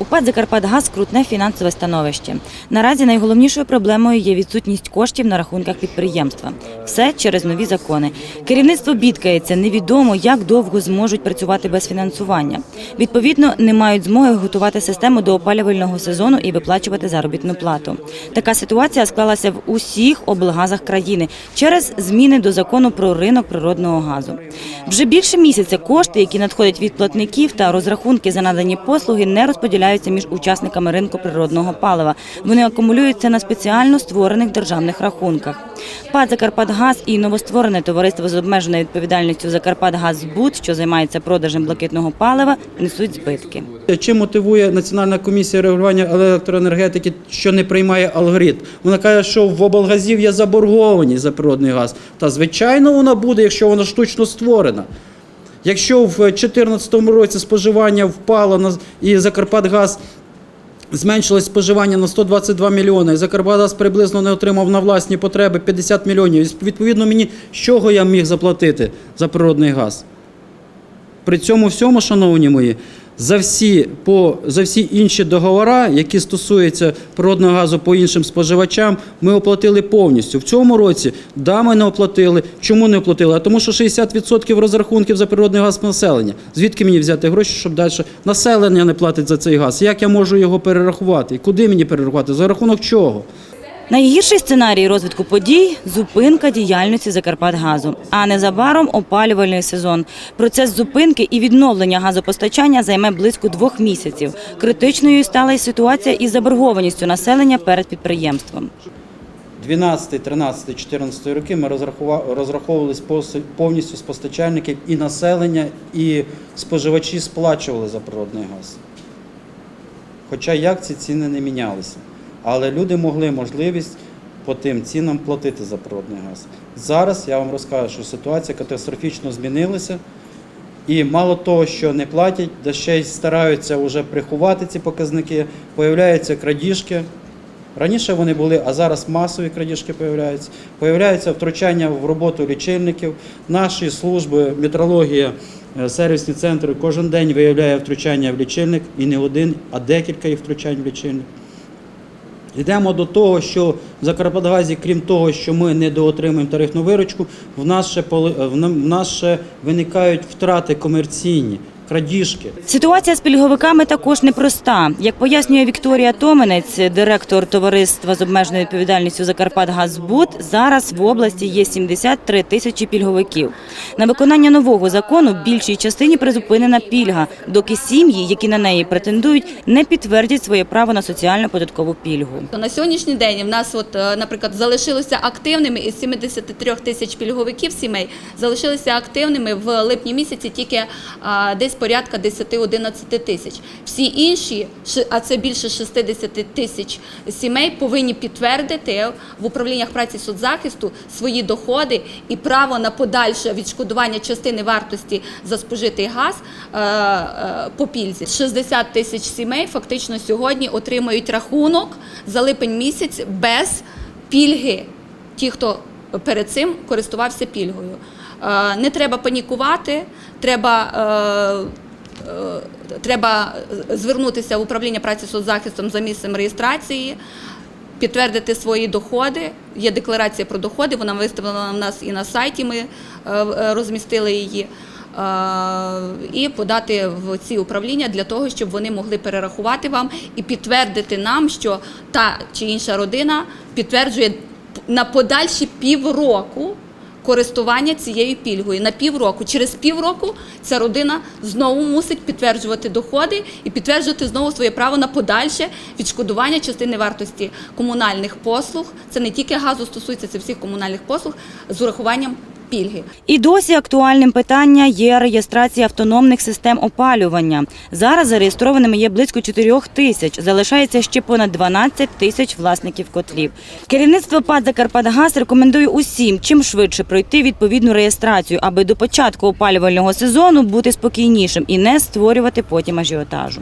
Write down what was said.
У ПАД «Закарпатгаз» скрутне фінансове становище. Наразі найголовнішою проблемою є відсутність коштів на рахунках підприємства. Все через нові закони. Керівництво бідкається, невідомо, як довго зможуть працювати без фінансування. Відповідно, не мають змоги готувати систему до опалювального сезону і виплачувати заробітну плату. Така ситуація склалася в усіх облгазах країни через зміни до закону про ринок природного газу. Вже більше місяця кошти, які надходять від платників та розрахунки за надані послуги, не розподіляються між учасниками ринку природного палива. Вони акумулюються на спеціально створених державних рахунках. ПАД «Закарпатгаз» і новостворене товариство з обмеженою відповідальністю «Закарпатгазбуд», що займається продажем блакитного палива, несуть збитки. Чим мотивує Національна комісія регулювання електроенергетики, що не приймає алгоритм? Вона каже, що в облгазів є заборгованість за природний газ. Та звичайно вона буде, якщо вона штучно створена. Якщо в 2014 році споживання впало на і Закарпатгаз зменшилось споживання на 122 мільйони, і Закарпатгаз приблизно не отримав на власні потреби 50 мільйонів. Відповідно, мені з чого я міг заплатити за природний газ? При цьому всьому, шановні мої, за всі, по, за всі інші договори, які стосуються природного газу по іншим споживачам, ми оплатили повністю. В цьому році, да, ми не оплатили. Чому не оплатили? А тому, що 60% розрахунків за природний газ населення. Звідки мені взяти гроші, щоб далі населення не платить за цей газ? Як я можу його перерахувати? Куди мені перерахувати? За рахунок чого? Найгірший сценарій розвитку подій зупинка діяльності Закарпатгазу. А незабаром опалювальний сезон. Процес зупинки і відновлення газопостачання займе близько двох місяців. Критичною стала й ситуація із заборгованістю населення перед підприємством. 12, 13, 14 роки ми пос- повністю з постачальників і населення, і споживачі сплачували за природний газ. Хоча як ці ціни не мінялися. Але люди могли можливість по тим цінам платити за природний газ. Зараз я вам розкажу, що ситуація катастрофічно змінилася. І мало того, що не платять, да ще й стараються вже приховати ці показники, появляються крадіжки. Раніше вони були, а зараз масові крадіжки появляються. Появляється втручання в роботу лічильників. Наші служби, метрологія, е, сервісні центри кожен день виявляє втручання в лічильник і не один, а декілька їх втручань в лічильник. Йдемо до того, що в Закарпатгазі, крім того, що ми недоотримуємо тарифну виручку, в нас ще, в нас ще виникають втрати комерційні, крадіжки. Ситуація з пільговиками також непроста. Як пояснює Вікторія Томенець, директор товариства з обмеженою відповідальністю Закарпатгазбуд, зараз в області є 73 тисячі пільговиків. На виконання нового закону в більшій частині призупинена пільга, доки сім'ї, які на неї претендують, не підтвердять своє право на соціально-податкову пільгу. На сьогоднішній день в нас, от, е, наприклад, залишилося активними із 73 тисяч пільговиків сімей, залишилися активними в липні місяці тільки десь порядка 10-11 тисяч. Всі інші, а це більше 60 тисяч сімей, повинні підтвердити в управліннях праці соцзахисту свої доходи і право на подальше відшкодування частини вартості за спожитий газ е, е, по пільзі. 60 тисяч сімей фактично сьогодні отримують рахунок за липень місяць без пільги. Ті, хто перед цим користувався пільгою. Е, Не треба панікувати, треба. е, е, Треба звернутися в управління праці соцзахистом за місцем реєстрації, підтвердити свої доходи. Є декларація про доходи, вона виставлена в нас і на сайті. Ми розмістили її. І подати в ці управління для того, щоб вони могли перерахувати вам і підтвердити нам, що та чи інша родина підтверджує на подальші півроку користування цією пільгою на півроку. Через півроку ця родина знову мусить підтверджувати доходи і підтверджувати знову своє право на подальше відшкодування частини вартості комунальних послуг. Це не тільки газу стосується, це всіх комунальних послуг з урахуванням пільги. І досі актуальним питання є реєстрація автономних систем опалювання. Зараз зареєстрованими є близько 4 тисяч. Залишається ще понад 12 тисяч власників котлів. Керівництво ПАД «Закарпатгаз» рекомендує усім чим швидше пройти відповідну реєстрацію, аби до початку опалювального сезону бути спокійнішим і не створювати потім ажіотажу.